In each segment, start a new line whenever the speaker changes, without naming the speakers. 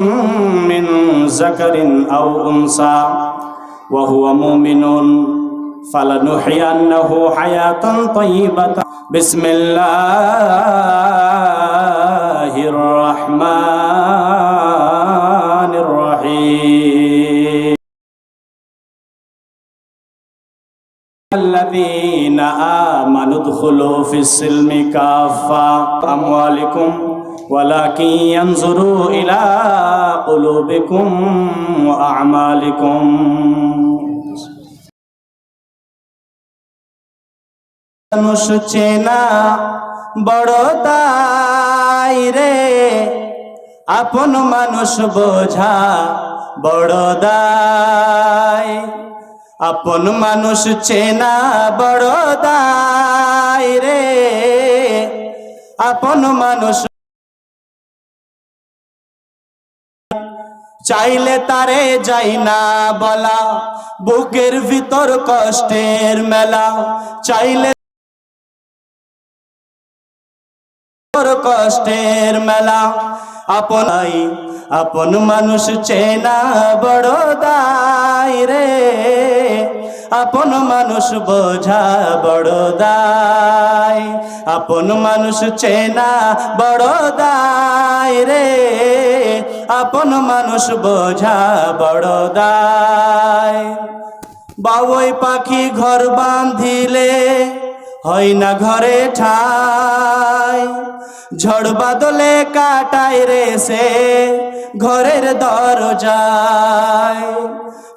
من ذكر أو أنثى وهو مؤمن فلنحيينه حياة طيبة. بسم الله الرحمن الرحيم. الذين آمنوا ادخلوا في السلم كافة. أموالكم ولكن ينظروا إلى قلوبكم وأعمالكم মানুষ চেনা বড় দায় রে আপন মানুষ বোঝা বড় দায় আপন মানুষ চেনা বড় দায় রে আপন মানুষ চাইলে তারে যাই না বলা, বুকের ভিতর কষ্টের মেলা। চাইলে কষ্টের মেলা। আপনাই আপন মানুষ চেনা বড় দায় রে। আপন মানুষ বোঝা বড় দায়। আপন মানুষ চেনা বড় দায় রে। আপন মানুষ বোঝা বড় দায়। বাবুই পাখি ঘর বাঁধিলে হয় না ঘরে ঠাই। ঝড় বাদলে কাটায় রে সে। ঘরের দরজায়।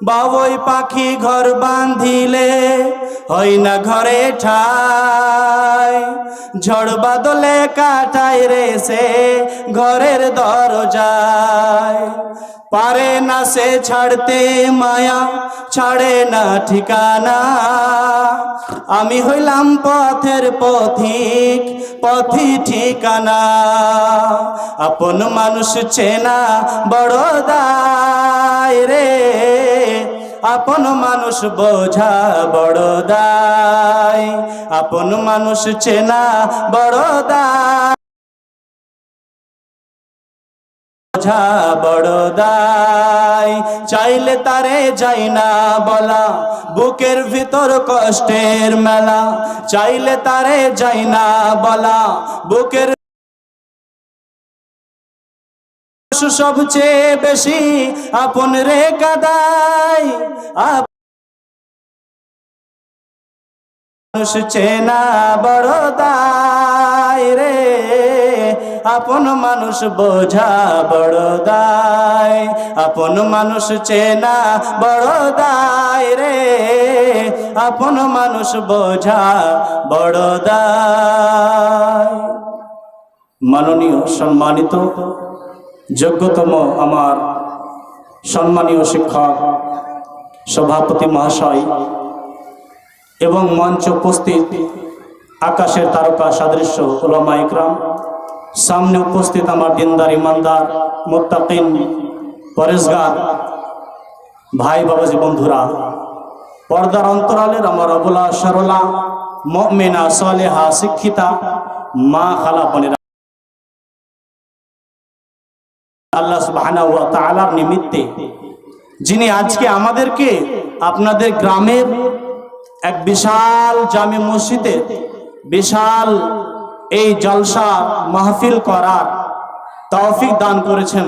বাবই পাখি ঘর বাঁধিলে হয় না ঘরে ঠাই। ঝড় বাদলে কাটায় রে সে ঘরের দরজায়। পারে না সে ছাড়তে মায়া, ছাড়ে না ঠিকানা। আমি হইলাম পথের পথিক, পথি ঠিকানা। আপন মানুষ চেনা বড় দায় রে। আপন মানুষ বোঝা বড় দায়। আপন মানুষ চেনা বড় দায়। বোঝা বড় দায়। চাইলে তারে যাই না বলা, বুকের ভিতর কষ্টের মেলা। চাইলে তারে যাই না বলা, বুকের সবচেয়ে বেশি আপন রে কাদাই মানুষ চেনা বড় দায় রে। আপন মানুষ বোঝা বড় দায়। আপন মানুষ চেনা বড় দায় রে। আপন মানুষ বোঝা বড় দায়। মাননীয় সম্মানিত, যোগ্যতম আমার সম্মানীয় শিক্ষক, সভাপতি মহাশয় এবং মঞ্চ উপস্থিত আকাশের তারকা সাদৃশ্য ওলামা ইকরাম সামনে উপস্থিত আমার দিনদার ইমানদার মোত্তাকিন পরেশগার, ভাই বাবাজি বন্ধুরা, পর্দার অন্তরালের আমার অবলা, সরলা, মমিনা, সলেহা, শিক্ষিতা, মা খালা, বোনেরা। নিমিত্তে, যিনি আজকে আমাদেরকে আপনাদের গ্রামের এক বিশাল জামে মসজিদে বিশাল এই জলসা মাহফিল করার তৌফিক দান করেছেন।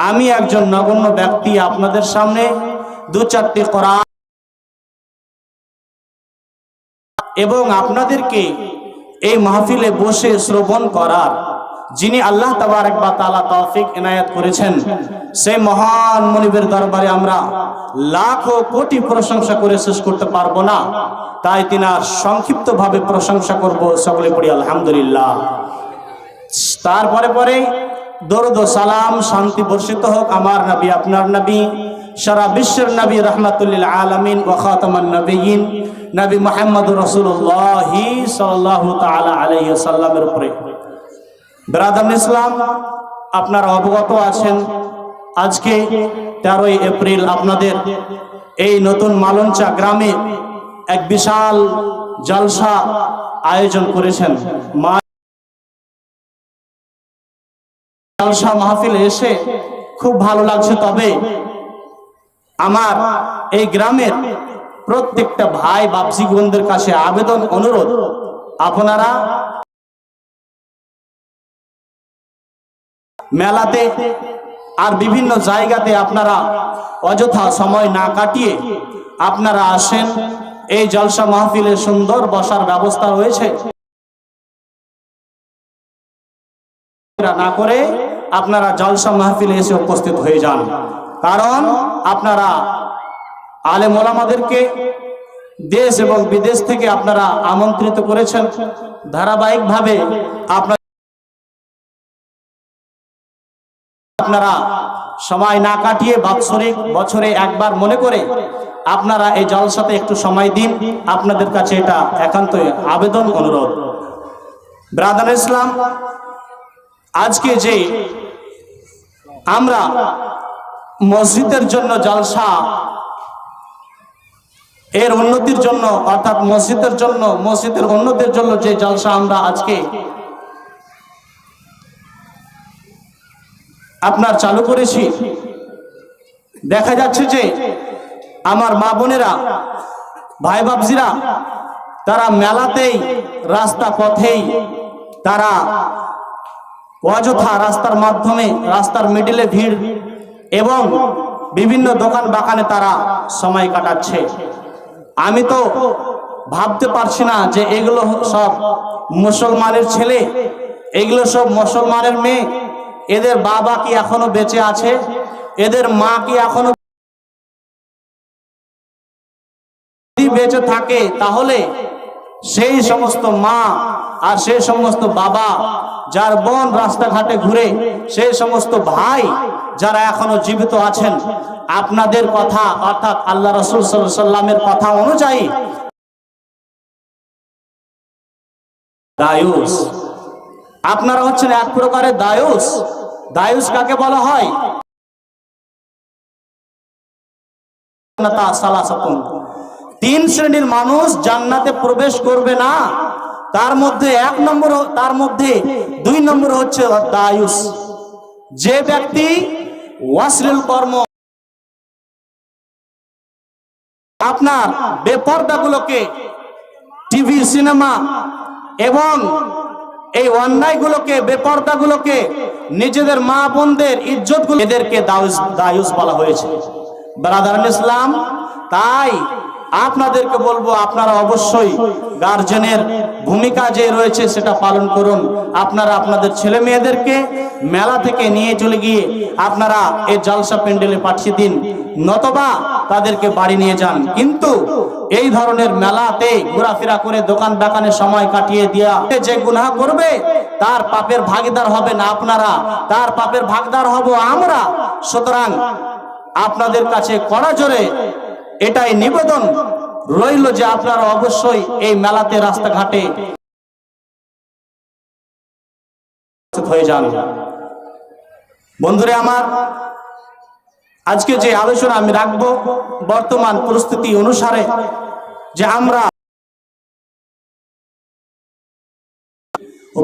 আমি একজন নগণ্য ব্যক্তি আপনাদের সামনে দু চারটি কোরআন এবং আপনাদেরকে এই মাহফিলে বসে শ্রবণ করার যিনি আল্লাহ তাবারক বা তাআলা তৌফিক এনায়েত করেছেন, সেই মহান মনিবের দরবারে আমরা লাখো কোটি প্রশংসা করে শেষ করতে পারব না। তাই তিনার সংক্ষিপ্ত ভাবে প্রশংসা করব সকলে পড়ি, আলহামদুলিল্লাহ। তারপরে পরে দরুদ সালাম শান্তি বর্ষিত হোক। আমার নবী, আপনার নবী, সারা বিশ্বের নবী, রহমাতুল্লিল আলমিন ও খাতামান নবীন নবী মোহাম্মদ রসুল্লাহ সাল্লাহ তালা আলাইহি সাল্লামের উপরে। বেরাদাম ইসলাম, আপনারা অবগত আছেন। আজকে তেরোই এপ্রিল আপনাদের এই নতুন মালঞ্চা গ্রামে এক বিশাল জলসা আয়োজন করেছেন। জলসা মাহফিলে এসে খুব ভালো লাগছে, তবে আমার এই গ্রামের প্রত্যেকটা ভাই, বাপসি বোনদের কাছে আবেদন, অনুরোধ, আপনারা মেলাতে আর বিভিন্ন জায়গাতে আপনারা অযথা সময় না কাটিয়ে আপনারা আসেন। এই জলসা মাহফিলে সুন্দর বসার ব্যবস্থা রয়েছে। না করে আপনারা জলসা মাহফিলে এসে উপস্থিত হয়ে যান। কারণ আপনারা আলেম ওলামাদেরকে দেশ এবং বিদেশ থেকে আপনারা আমন্ত্রিত করেছেন। ধারাবাহিকভাবে আপনার আপনারা সময় না কাটিয়ে বাৎসরিক বছরে একবার মনে করে আপনারা এই জলসাতে একটু সময় দিন। আপনাদের কাছে এটা একান্তই আবেদন অনুরোধ। ব্রাদার ইসলাম, আজকে যে আমরা মসজিদের জন্য জলসা এর উন্নতির জন্য অর্থাৎ মসজিদের জন্য, মসজিদের উন্নতির জন্য যে জলসা আমরা আজকে আপনার চালু করেছি। দেখা যাচ্ছে যে আমার মা বোনেরা, ভাই বাবজিরা তারা মেলাতেই, রাস্তা পথেই, তারা অযথা রাস্তার মাধ্যমে, রাস্তার মিডিলে ভিড় এবং বিভিন্ন দোকান বাগানে তারা সময় কাটাচ্ছে। আমি তো ভাবতে পারছি না যে এগুলো সব মুসলমানের ছেলে, এগুলো সব মুসলমানের মেয়ে এদের বাবা কি এখনও বেঁচে আছে? এদের মা কি এখনও বেঁচে থাকে, তাহলে সেই সমস্ত মা আর সেই সমস্ত বাবা যার বোন রাস্তাঘাটে ঘুরে, সেই সমস্ত ভাই যারা এখনও জীবিত আছেন, আপনাদের কথা অর্থাৎ আল্লাহ রসুল সাল্লামের কথা অনুযায়ী, দায়ুস আপনারা হচ্ছেন এক প্রকারের দায়ুস। দায়ুস কাকে বলা হয়? তিন শ্রেণির মানুষ জান্নাতে প্রবেশ করবে না। তার মধ্যে এক নম্বর তার মধ্যে দুই নম্বর হচ্ছে দায়ুস। যে ব্যক্তি ওয়াসলিল কর্ম আপনার বেপর্দাগুলোকে টিভি, সিনেমা এবং এই অন্যায়গুলোকে, বেপর্দাগুলোকে নিজেদের মা বোনদের ইজ্জত এদেরকে দায়ুস বলা হয়েছে। ব্রাদার ইসলাম, তাই আপনাদেরকে বলব, আপনারা অবশ্যই গার্জেনের ভূমিকা যে রয়েছে সেটা পালন করুন। আপনারা আপনাদের ছেলে মেয়েদেরকে মেলা থেকে নিয়ে চলে গিয়ে আপনারা এই জলসা প্যান্ডেলে পাঠিয়ে দিন। নতবা তাদেরকে বাড়ি নিয়ে যান। কিন্তু এই ধরনের মেলাতে ঘোরাফেরা করে দোকান দোকানে সময় কাটিয়ে দিয়া যে গুনাহ করবে, তার পাপের ভাগিদার হবে না আপনারা, তার পাপের ভাগদার হব আমরা। সুতরাং আপনাদের কাছে কড়া জোরে এটাই নিবেদন রইল যে আপনারা অবশ্যই এই মেলাতে রাস্তাঘাটে হয়ে যান। বন্ধুরে আমার আজকে যে আলোচনা আমি রাখব, বর্তমান পরিস্থিতি অনুসারে যে আমরা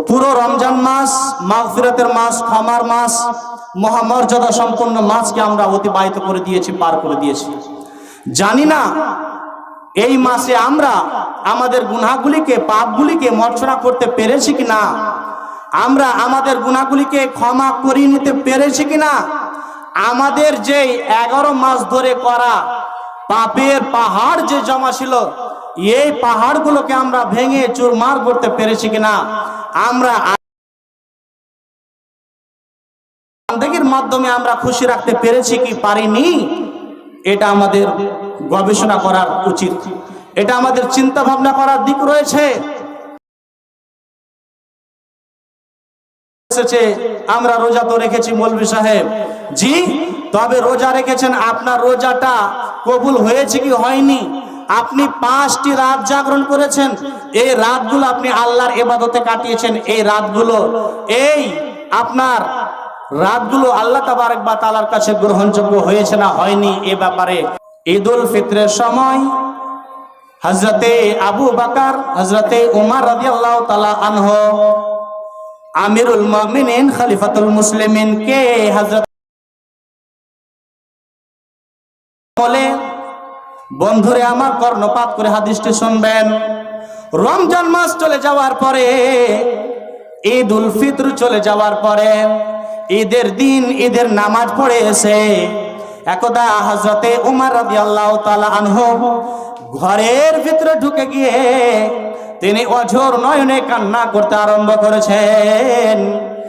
পুরো রমজান মাস, মাগফিরাতের মাস, ক্ষমার মাস, মহামর্যাদা সম্পন্ন মাসকে আমরা অতিবাহিত করে দিয়েছি, পার করে দিয়েছি। জানি না, এই মাসে আমরা আমাদের গুনাহগুলিকে, পাপগুলিকে মর্চনা করতে পেরেছি কিনা? আমরা আমাদের গুনাহগুলিকে ক্ষমা করিয়ে নিতে পেরেছি কিনা? আমাদের যে এগারো মাস ধরে করা পাপের পাহাড় যে জমা ছিল, এই পাহাড়গুলোকে আমরা ভেঙে চুরমার করতে পেরেছি কিনা, আমরা মাধ্যমে আমরা খুশি রাখতে পেরেছি কি পারিনি, এটা আমাদের গবেষণা করার উচিত। এটা আমাদের চিন্তা ভাবনা করার দিক রয়েছে। এসেছে, আমরা রোজা তো রেখেছি মৌলভী সাহেব। জি, তবে রোজা রেখেছেন, আপনার রোজাটা কবুল হয়েছে কি হয়নি? আপনি পাঁচটি রাত জাগরণ করেছেন, এই রাতগুলো আপনি আল্লাহর এবাদতে কাটিয়েছেন, এই রাতগুলো, এই আপনার রাতগুলো আল্লাহ তাবারক বা তালার কাছে গ্রহণযোগ্য হয়েছে না হয়নি এ ব্যাপারে। ঈদ উল ফিতরের সময় হজরতে আবু বাকার হজরতে উমার রাজি আল্লাহ তালা আনহ আমিরুল মামিনিন, খালিফাতুল মুসলিমিন কে? হাজরত বলে, বন্ধুরে, আমার কর্ণপাত করে হাদিসটি শুনবেন। রমজান মাস চলে যাওয়ার পরে ঈদ উল ফিতর চলে যাওয়ার পরে, ঈদের দিন, ঈদের নামাজ পড়ে এসে, একদা হজরতে উমার রাদিয়াল্লাহু তাআলা আনহু ঘরের ভিতরে ঢুকে গিয়ে তিনি অঝোর নয়নে কান্না করতে আরম্ভ করেছেন।